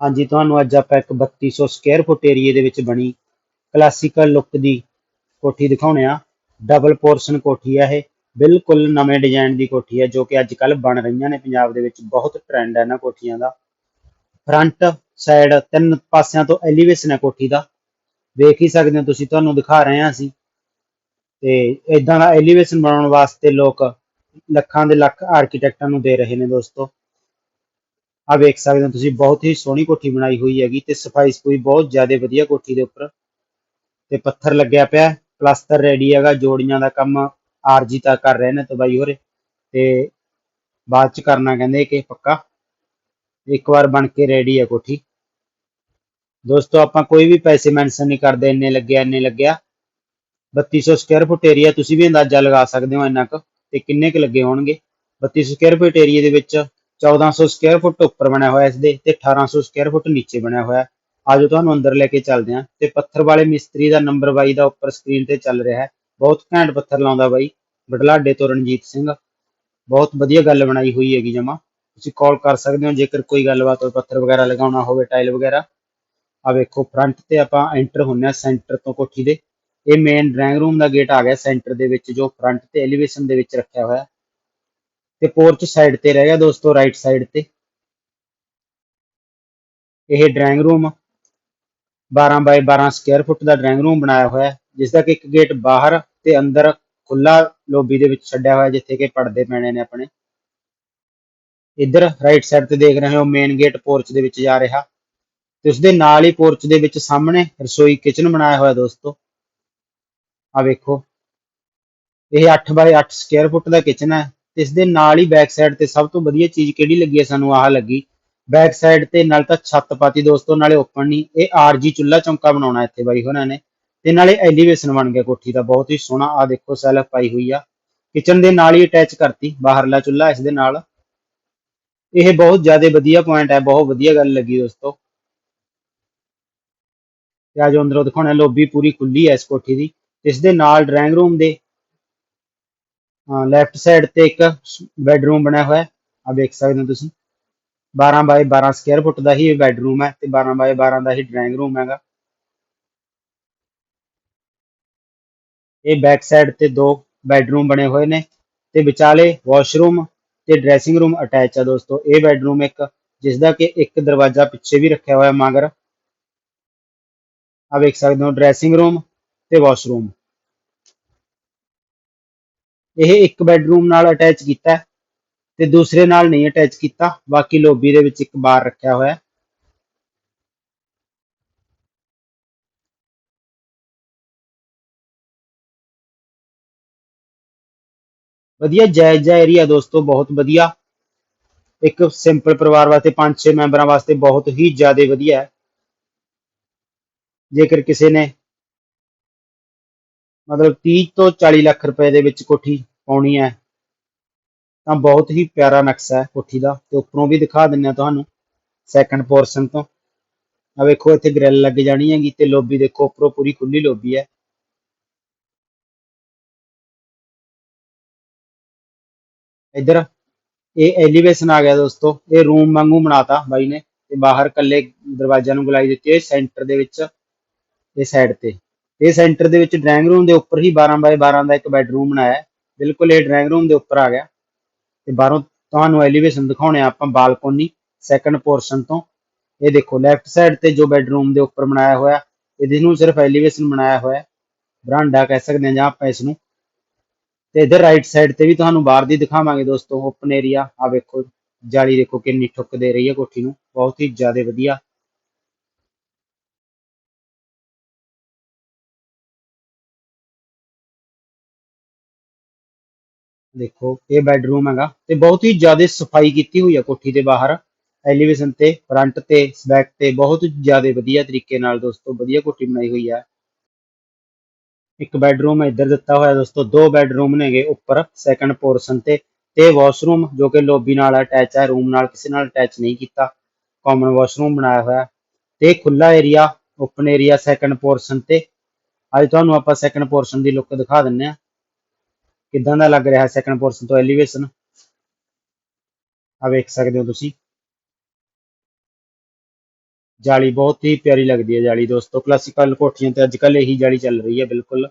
ਹਾਂਜੀ, ਤੁਹਾਨੂੰ ਅੱਜ ਆਪਾਂ ਇੱਕ 3200 ਸਕੁਅਰ ਫੁੱਟ ਏਰੀਏ ਦੇ ਵਿੱਚ ਬਣੀ ਕਲਾਸੀਕਲ ਲੁੱਕ ਦੀ ਕੋਠੀ ਦਿਖਾਉਣੇ ਆ। ਡਬਲ ਪੋਰਸ਼ਨ ਕੋਠੀ ਆ ਇਹ। ਬਿਲਕੁਲ ਨਵੇਂ ਡਿਜ਼ਾਈਨ ਦੀ ਕੋਠੀ ਹੈ ਜੋ ਕਿ ਅੱਜ ਕੱਲ ਬਣ ਰਹੀਆਂ ਨੇ ਪੰਜਾਬ ਦੇ ਵਿੱਚ। ਬਹੁਤ ਟ੍ਰੈਂਡ ਹੈ ਇਹਨਾਂ ਕੋਠੀਆਂ ਦਾ। ਫਰੰਟ ਸਾਈਡ ਤਿੰਨ ਪਾਸਿਆਂ ਤੋਂ ਐਲੀਵੇਸ਼ਨ ਹੈ ਕੋਠੀ ਦਾ। ਵੇਖ ਹੀ ਸਕਦੇ ਹੋ ਤੁਸੀਂ, ਤੁਹਾਨੂੰ ਦਿਖਾ ਰਹੇ ਹਾਂ ਅਸੀਂ। ਤੇ ਇਦਾਂ ਦਾ ਐਲੀਵੇਸ਼ਨ ਬਣਾਉਣ ਵਾਸਤੇ ਲੋਕ ਲੱਖਾਂ ਦੇ ਲੱਖ ਆਰਕੀਟੈਕਟਾਂ ਨੂੰ ਦੇ ਰਹੇ ਨੇ ਦੋਸਤੋ। ਆ ਵੇਖ ਸਕਦੇ ਹੋ ਤੁਸੀਂ, ਬਹੁਤ ਹੀ ਸੋਹਣੀ ਕੋਠੀ ਬਣਾਈ ਹੋਈ ਹੈਗੀ ਤੇ ਸਫ਼ਾਈ ਸਫੂਈ ਬਹੁਤ ਜ਼ਿਆਦਾ ਵਧੀਆ ਕੋਠੀ ਦੇ ਉੱਪਰ। ਤੇ ਪੱਥਰ ਲੱਗਿਆ ਪਿਆ ਪਲਾਸਟਰ ਰੈਡੀ ਹੈਗਾ, ਜੋੜੀਆਂ ਦਾ ਕੰਮ ਆਰਜੀ ਤਾਂ ਕਰ ਰਹੇ ਨੇ ਤੇ ਬਾਈ ਹੋਰੇ। ਤੇ ਬਾਅਦ ਚ ਕਰਨਾ ਕਹਿੰਦੇ ਕਿ ਪੱਕਾ। ਇੱਕ ਵਾਰ ਬਣ ਕੇ ਰੈਡੀ ਹੈ ਕੋਠੀ। ਦੋਸਤੋ, ਆਪਾਂ ਕੋਈ ਵੀ ਪੈਸੇ ਮੈਂਸ਼ਨ ਨਹੀਂ ਕਰਦੇ, ਇੰਨੇ ਲੱਗਿਆ ਇੰਨੇ ਲੱਗਿਆ। 3200 ਸਕੁਅਰ ਫੁੱਟ ਏਰੀਆ ਤੁਸੀਂ ਵੀ ਅੰਦਾਜ਼ਾ ਲਗਾ ਸਕਦੇ ਹੋ ਇੰਨਾ ਕੁ, ਤੇ ਕਿੰਨੇ ਕੁ ਲੱਗੇ ਹੋਣਗੇ। 3200 ਸਕੁਅਰ ਫੁੱਟ ਏਰੀਆ ਦੇ ਵਿੱਚ 1400 ਸਕੁਅਰ ਫੁੱਟ ਉੱਪਰ ਬਣਿਆ ਹੋਇਆ ਇਸ ਦੇ ਤੇ 1800 ਸਕੁਅਰ ਫੁੱਟ ਨੀਚੇ ਬਣਿਆ ਹੋਇਆ। ਆਜੋ ਤੁਹਾਨੂੰ ਅੰਦਰ ਲੈ ਕੇ ਚੱਲਦੇ ਹਾਂ। ਤੇ ਪੱਥਰ ਵਾਲੇ ਮਿਸਤਰੀ ਦਾ ਨੰਬਰ ਬਾਈ ਦਾ ਉੱਪਰ ਸਕਰੀਨ ਤੇ ਚੱਲ ਰਿਹਾ ਹੈ। ਬਹੁਤ ਘੈਂਟ ਪੱਥਰ ਲਾਉਂਦਾ ਬਾਈ। ਬਟਲਾਡੇ ਤੋਂ ਰਣਜੀਤ ਸਿੰਘ। ਬਹੁਤ ਵਧੀਆ ਗੱਲ ਬਣਾਈ ਹੋਈ ਹੈਗੀ ਜਮਾ। ਤੁਸੀਂ ਕਾਲ ਕਰ ਸਕਦੇ ਹੋ। ਜੇਕਰ ਕੋਈ ਗੱਲਬਾਤ ਹੋਵੇ, ਪੱਥਰ ਵਗੈਰਾ ਲਗਾਉਣਾ ਹੋਵੇ ਟਾਈਲ ਵਗੈਰਾ। ਆ ਵੇਖੋ ਫਰੰਟ ਤੇ ਆਪਾਂ ਐਂਟਰ ਹੁੰਨੇ ਆ ਸੈਂਟਰ ਤੋਂ ਕੋਠੀ ਦੇ। ਇਹ ਮੇਨ ਡਰਾਇੰਗ ਰੂਮ ਦਾ ਗੇਟ ਆ ਗਿਆ ਸੈਂਟਰ ਦੇ ਵਿੱਚ, ਜੋ ਫਰੰਟ ਤੇ ਐਲੀਵੇਸ਼ਨ ਦੇ ਵਿੱਚ ਰੱਖਿਆ ਹੋਇਆ। ਤੇ ਪੋਰਚ ਸਾਈਡ ਤੇ ਰਹਿ ਗਿਆ ਦੋਸਤੋ ਰਾਈਟ ਸਾਈਡ ਤੇ। ਇਹ drawing room 12 by 12 square foot the drawing room ਬਣਾਇਆ ਹੋਇਆ ਹੈ ਜਿਸ ਦਾ ਕਿ ਇੱਕ ਗੇਟ ਬਾਹਰ ਤੇ ਅੰਦਰ ਖੁੱਲਾ ਲੋਬੀ ਦੇ ਵਿੱਚ ਛੱਡਿਆ ਹੋਇਆ, ਜਿੱਥੇ ਕਿ ਪਰਦੇ ਪੈਣੇ ਨੇ ਆਪਣੇ। ਇੱਧਰ ਰਾਈਟ ਸਾਈਡ ਤੇ ਦੇਖ ਰਹੇ ਹੋ ਮੇਨ ਗੇਟ ਪੋਰਚ ਦੇ ਵਿੱਚ ਜਾ ਰਿਹਾ। ਤੇ ਉਸ ਦੇ ਨਾਲ ਹੀ ਪੋਰਚ ਦੇ ਵਿੱਚ ਸਾਹਮਣੇ ਰਸੋਈ ਕਿਚਨ ਬਣਾਇਆ ਹੋਇਆ ਦੋਸਤੋ। ਆ ਵੇਖੋ। ਇਹ 8 ਬਾਈ 8 ਸਕੁਅਰ ਫੁੱਟ ਦਾ ਕਿਚਨ ਹੈ। ਇਸ ਦੇ ਨਾਲ ਹੀ ਬੈਕ ਸਾਈਡ ਤੇ ਸਭ ਤੋਂ ਵਧੀਆ ਚੀਜ਼ ਕਿਹੜੀ ਲੱਗੀ ਹੈ ਸਾਨੂੰ? ਆਹ ਲੱਗੀ। ਬੈਕ ਸਾਈਡ ਤੇ ਨਾਲ ਤਾਂ ਛੱਤ ਪਾਤੀ ਦੋਸਤੋ, ਨਾਲੇ ਓਪਨ ਨਹੀਂ। ਇਹ ਆਰਜੀ ਚੁੱਲਾ ਚੌਂਕਾ ਬਣਾਉਣਾ ਇੱਥੇ ਬਾਈ ਹੋਣਾ ਨੇ। ਤੇ ਨਾਲੇ ਐਲੀਵੇਸ਼ਨ ਬਣ ਗਿਆ ਕੋਠੀ ਦਾ, ਬਹੁਤ ਹੀ ਸੋਹਣਾ। ਆ ਦੇਖੋ ਸੈਲਫ ਪਾਈ ਹੋਈ ਆ। ਕਿਚਨ ਦੇ ਨਾਲ ਹੀ ਅਟੈਚ ਕਰਤੀ, ਬਾਹਰਲਾ ਚੁੱਲਾ ਇਸ ਦੇ ਨਾਲ। ਇਹ ਬਹੁਤ ਜ਼ਿਆਦਾ ਵਧੀਆ ਪੁਆਇੰਟ ਹੈ, ਬਹੁਤ ਵਧੀਆ ਗੱਲ ਲੱਗੀ ਦੋਸਤੋ। ਤੇ ਆ ਜੋ ਅੰਦਰੋਂ ਦਿਖਾਉਣਾ ਲੋਬੀ ਪੂਰੀ ਖੁੱਲੀ ਹੈ ਇਸ ਕੋਠੀ ਦੀ। ਇਸ ਦੇ ਨਾਲ ਡਰਾਇੰਗ ਰੂਮ ਦੇ ਲੈਫਟ ਸਾਈਡ ਤੇ ਇੱਕ ਬੈਡਰੂਮ ਬਣਿਆ ਹੋਇਆ ਹੈ। ਆ ਵੇਖ ਸਕਦੇ ਹੋ ਤੁਸੀਂ। 12 ਬਾਈ 12 ਸਕੁਅਰ ਫੁੱਟ ਦਾ ਹੀ ਇਹ ਹੈ ਤੇ 12 by 12 the he drawing room ਹੈਗਾ। ਇਹ ਬੈਕ ਸਾਈਡ ਤੇ ਦੋ ਬੈਡਰੂਮ ਬਣੇ ਹੋਏ ਨੇ ਤੇ ਵਿਚਾਲੇ ਵਾਸ਼ਰੂਮ ਤੇ ਡਰੈਸਿੰਗ ਰੂਮ ਅਟੈਚ ਹੈ ਦੋਸਤੋ। ਇਹ ਬੈਡਰੂਮ ਇੱਕ ਜਿਸ ਦਾ ਕਿ ਇੱਕ ਦਰਵਾਜ਼ਾ ਪਿੱਛੇ ਵੀ ਰੱਖਿਆ ਹੋਇਆ ਮਗਰ। ਆ ਵੇਖ ਸਕਦੇ ਹੋ ਡਰੈਸਿੰਗ ਰੂਮ ਤੇ ਵਾਸ਼ਰੂਮ ਇਹ ਇੱਕ ਬੈੱਡਰੂਮ ਨਾਲ ਅਟੈਚ ਕੀਤਾ ਤੇ ਦੂਸਰੇ ਨਾਲ ਨਹੀਂ ਅਟੈਚ ਕੀਤਾ, ਬਾਕੀ ਲੋਬੀ ਦੇ ਵਿੱਚ ਇੱਕ ਬਾਰ ਰੱਖਿਆ ਹੋਇਆ ਵਧੀਆ ਜਾਇਜ਼ਾ ਏਰੀਆ ਦੋਸਤੋ, ਬਹੁਤ ਵਧੀਆ। ਇੱਕ ਸਿੰਪਲ ਪਰਿਵਾਰ ਵਾਸਤੇ 5-6 ਮੈਂਬਰਾਂ ਵਾਸਤੇ ਬਹੁਤ ਹੀ ਜ਼ਿਆਦਾ ਵਧੀਆ ਹੈ। ਜੇਕਰ ਕਿਸੇ ਨੇ ਮਤਲਬ 30 ਤੋਂ 40 ਲੱਖ ਰੁਪਏ ਦੇ ਵਿੱਚ ਕੋਠੀ ਪਾਉਣੀ ਹੈ, ਤਾਂ ਬਹੁਤ ਹੀ ਪਿਆਰਾ ਨਕਸ਼ਾ ਹੈ ਕੋਠੀ ਦਾ, ਤੇ ਉੱਪਰੋਂ ਵੀ ਦਿਖਾ ਦਿੰਨੇ ਆ ਤੁਹਾਨੂੰ ਸੈਕੰਡ ਪੋਰਸ਼ਨ ਤੋਂ। ਆ ਵੇਖੋ, ਇੱਥੇ ਗ੍ਰਿਲ ਲੱਗ ਜਾਣੀ ਹੈਗੀ ਤੇ ਲੋਬੀ ਦੇਖੋ, ਉੱਪਰੋਂ ਪੂਰੀ ਖੁੱਲੀ ਲੋਬੀ ਹੈ। ਇੱਧਰ, ਇਹ ਐਲੀਵੇਸ਼ਨ ਆ ਗਿਆ ਦੋਸਤੋ, ਇਹ ਰੂਮ ਵਾਂਗੂ ਬਣਾਤਾ ਬਾਈ ਨੇ, ਤੇ ਬਾਹਰ ਕੱਲੇ ਦਰਵਾਜ਼ਾ ਨੂੰ ਗੁਲਾਈ ਦਿੱਤੀ ਹੈ ਸੈਂਟਰ ਦੇ ਵਿੱਚ, ਇਹ ਸਾਈਡ ਤੇ। ਇਹ ਸੈਂਟਰ ਦੇ ਵਿੱਚ ਡਰਾਇੰਗ ਰੂਮ ਦੇ ਉੱਪਰ ਹੀ 12 ਬਾਈ 12 ਦਾ ਇੱਕ ਬੈੱਡਰੂਮ ਬਣਾਇਆ ਹੈ। ਬਿਲਕੁਲ ਇਹ ਡਰਾਇੰਗ ਰੂਮ ਦੇ ਉੱਪਰ ਆ ਗਿਆ। ਤੇ ਬਾਹਰੋਂ ਤੁਹਾਨੂੰ ਐਲੀਵੇਸ਼ਨ ਦਿਖਾਉਣੇ ਆਪਾਂ ਬਾਲਕੋਨੀ ਸੈਕੰਡ ਪੋਰਸ਼ਨ ਤੋਂ। ਇਹ ਦੇਖੋ ਲੈਫਟ ਸਾਈਡ ਤੇ ਜੋ ਬੈੱਡਰੂਮ ਦੇ ਉੱਪਰ ਬਣਾਇਆ ਹੋਇਆ, ਇਹਦੇ ਨੂੰ ਸਿਰਫ ਐਲੀਵੇਸ਼ਨ ਬਣਾਇਆ ਹੋਇਆ ਬਰਾਂਡਾ ਕਹਿ ਸਕਦੇ ਹਾਂ ਜਾਂ ਆਪਾਂ ਇਸ ਨੂੰ। ਤੇ ਇਧਰ ਰਾਈਟ ਸਾਈਡ ਤੇ ਵੀ ਤੁਹਾਨੂੰ ਬਾਹਰ ਦੀ ਦਿਖਾਵਾਂਗੇ ਦੋਸਤੋ ਓਪਨ ਏਰੀਆ ਆ ਵੇਖੋ, ਜਾਲੀ ਦੇਖੋ ਕਿੰਨੀ ਠੁੱਕ ਦੇ ਰਹੀ ਹੈ ਕੋਠੀ ਨੂੰ। ਬਹੁਤ ਹੀ ਜ਼ਿਆਦਾ ਵਧੀਆ ਦੇਖੋ, ਇਹ ਬੈੱਡਰੂਮ ਹੈਗਾ ਤੇ ਬਹੁਤ ਹੀ ਜ਼ਿਆਦਾ ਸਫ਼ਾਈ ਕੀਤੀ ਹੋਈ ਹੈ ਕੋਠੀ ਦੇ ਬਾਹਰ। ਐਲੀਵੇਸ਼ਨ ਤੇ ਫਰੰਟ ਤੇ ਬੈਕ ਤੇ ਬਹੁਤ ਜ਼ਿਆਦਾ ਵਧੀਆ ਤਰੀਕੇ ਨਾਲ ਦੋਸਤੋ ਵਧੀਆ ਕੋਠੀ ਬਣਾਈ ਹੋਈ ਹੈ ਇੱਕ ਬੈੱਡਰੂਮ ਇੱਧਰ ਦਿੱਤਾ ਹੋਇਆ ਦੋਸਤੋ, ਦੋ ਬੈੱਡਰੂਮ ਨੇਗੇ ਉੱਪਰ ਸੈਕੰਡ ਪੋਰਸ਼ਨ ਤੇ ਤੇ ਵਾਸ਼ਰੂਮ ਜੋ ਕਿ ਲੋਬੀ ਨਾਲ ਅਟੈਚ ਹੈ ਰੂਮ ਨਾਲ ਕਿਸੇ ਨਾਲ ਅਟੈਚ ਨਹੀਂ ਕੀਤਾ। ਕਾਮਨ ਵਾਸ਼ਰੂਮ ਬਣਾਇਆ ਹੋਇਆ। ਤੇ ਖੁੱਲਾ area open area second portion ਤੇ। ਅੱਜ ਤੁਹਾਨੂੰ ਆਪਾਂ ਸੈਕੰਡ ਪੋਰਸ਼ਨ ਦੀ ਲੁੱਕ ਦਿਖਾ ਦਿੰਨੇ ਆ। ਕਿਦਾਂ ਦਾ ਲੱਗ ਰਿਹਾ ਸੈਕੰਡ ਪੋਰਸ਼ਨ ਤੋਂ ਐਲੀਵੇਸ਼ਨ ਆ ਵੇਖ ਸਕਦੇ ਹੋ ਤੁਸੀਂ ਜਾਲੀ ਬਹੁਤ ਹੀ ਪਿਆਰੀ ਲੱਗਦੀ ਹੈ ਜਾਲੀ ਦੋਸਤੋ ਕਲਾਸੀਕਲ ਕੋਠੀਆਂ ਤੇ ਅੱਜ ਕੱਲ ਇਹੀ ਜਾਲੀ ਚੱਲ ਰਹੀ ਹੈ ਬਿਲਕੁਲ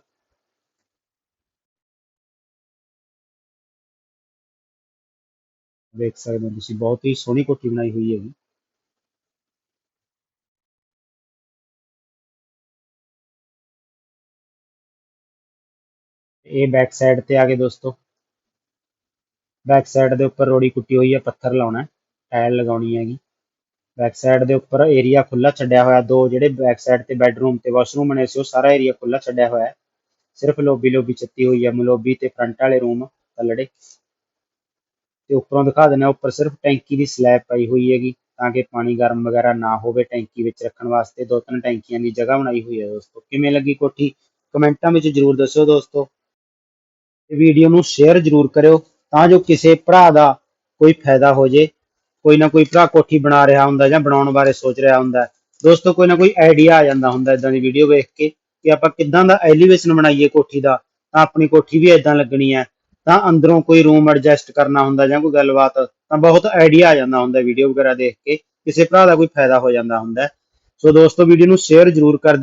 ਦੇਖ ਸਕਦੇ ਹੋ ਤੁਸੀਂ ਬਹੁਤ ਹੀ ਸੋਹਣੀ ਕੋਠੀ ਬਣਾਈ ਹੋਈ ਹੈ ਇਹ ਬੈਕ ਸਾਈਡ ਤੇ ਆ ਗਏ ਦੋਸਤੋ। ਬੈਕ ਸਾਈਡ ਦੇ ਉੱਪਰ ਰੋੜੀ ਕੁੱਟੀ ਹੋਈ ਹੈ ਪੱਥਰ ਲਾਉਣਾ ਹੈ, ਟਾਇਲ ਲਗਾਉਣੀ ਹੈਗੀ। ਬੈਕ ਸਾਈਡ ਦੇ ਉੱਪਰ ਏਰੀਆ ਖੁੱਲਾ ਛੱਡਿਆ ਹੋਇਆ ਦੋ ਜਿਹੜੇ ਬੈਕ ਸਾਈਡ ਤੇ ਬੈੱਡਰੂਮ ਤੇ ਵਾਸ਼ਰੂਮ ਬਣੇ ਸੀ ਉਹ ਸਾਰਾ ਏਰੀਆ ਖੁੱਲਾ ਛੱਡਿਆ ਹੋਇਆ ਹੈ। ਸਿਰਫ ਲੋਬੀ ਲੋਬੀ ਚੱਤੀ ਹੋਈ ਹੈ ਮਲੋਬੀ ਤੇ ਫਰੰਟ ਵਾਲੇ ਰੂਮ ਥੱਲੜੇ ਤੇ ਉੱਪਰੋਂ ਦਿਖਾ ਦਿੰਦੇ ਹਾਂ ਉੱਪਰ ਸਿਰਫ ਟੈਂਕੀ ਦੀ ਸਲੈਬ ਪਈ ਹੋਈ ਹੈਗੀ ਤਾਂ ਕਿ ਪਾਣੀ ਗਰਮ ਵਗੈਰਾ ਨਾ ਹੋਵੇ ਟੈਂਕੀ ਵਿੱਚ ਰੱਖਣ ਵਾਸਤੇ। ਦੋ ਤਿੰਨ ਟੈਂਕੀਆਂ ਦੀ ਜਗ੍ਹਾ ਬਣਾਈ ਹੋਈ ਹੈ ਦੋਸਤੋ। ਕਿਵੇਂ ਲੱਗੀ ਕੋਠੀ? ਕਮੈਂਟਾਂ ਵਿੱਚ ਜਰੂਰ ਦੱਸਿਓ ਦੋਸਤੋ। ਤੇ ਵੀਡੀਓ ਨੂੰ ਸ਼ੇਅਰ ਜਰੂਰ ਕਰਿਓ ਤਾਂ ਜੋ ਕਿਸੇ ਭਰਾ ਦਾ ਕੋਈ ਫਾਇਦਾ ਹੋ ਜੇ, ਕੋਈ ਨਾ ਕੋਈ ਭਰਾ ਕੋਠੀ ਬਣਾ ਰਿਹਾ ਹੁੰਦਾ ਜਾਂ ਬਣਾਉਣ ਬਾਰੇ ਸੋਚ ਰਿਹਾ ਹੁੰਦਾ। ਦੋਸਤੋ, ਕੋਈ ਨਾ ਕੋਈ ਆਈਡੀਆ ਆ ਜਾਂਦਾ ਹੁੰਦਾ ਇਦਾਂ ਦੀ ਵੀਡੀਓ ਵੇਖ ਕੇ ਕਿ ਆਪਾਂ ਕਿੱਦਾਂ ਦਾ ਐਲੀਵੇਸ਼ਨ ਬਣਾਈਏ ਕੋਠੀ ਦਾ, ਤਾਂ ਆਪਣੀ ਕੋਠੀ ਵੀ ਇਦਾਂ ਲੱਗਣੀ ਹੈ। ਤਾਂ ਅੰਦਰੋਂ ਕੋਈ ਰੂਮ ਐਡਜਸਟ ਕਰਨਾ ਹੁੰਦਾ ਜਾਂ ਕੋਈ ਗੱਲਬਾਤ, ਤਾਂ ਬਹੁਤ ਆਈਡੀਆ ਆ ਜਾਂਦਾ ਹੁੰਦਾ ਵੀਡੀਓ ਵਗੈਰਾ ਦੇਖ ਕੇ, ਕਿਸੇ ਭਰਾ ਦਾ ਕੋਈ ਫਾਇਦਾ ਹੋ ਜਾਂਦਾ ਹੁੰਦਾ। ਸੋ ਦੋਸਤੋ ਵੀਡੀਓ ਨੂੰ ਸ਼ੇਅਰ ਜਰੂਰ ਕਰ ਦਿਓ।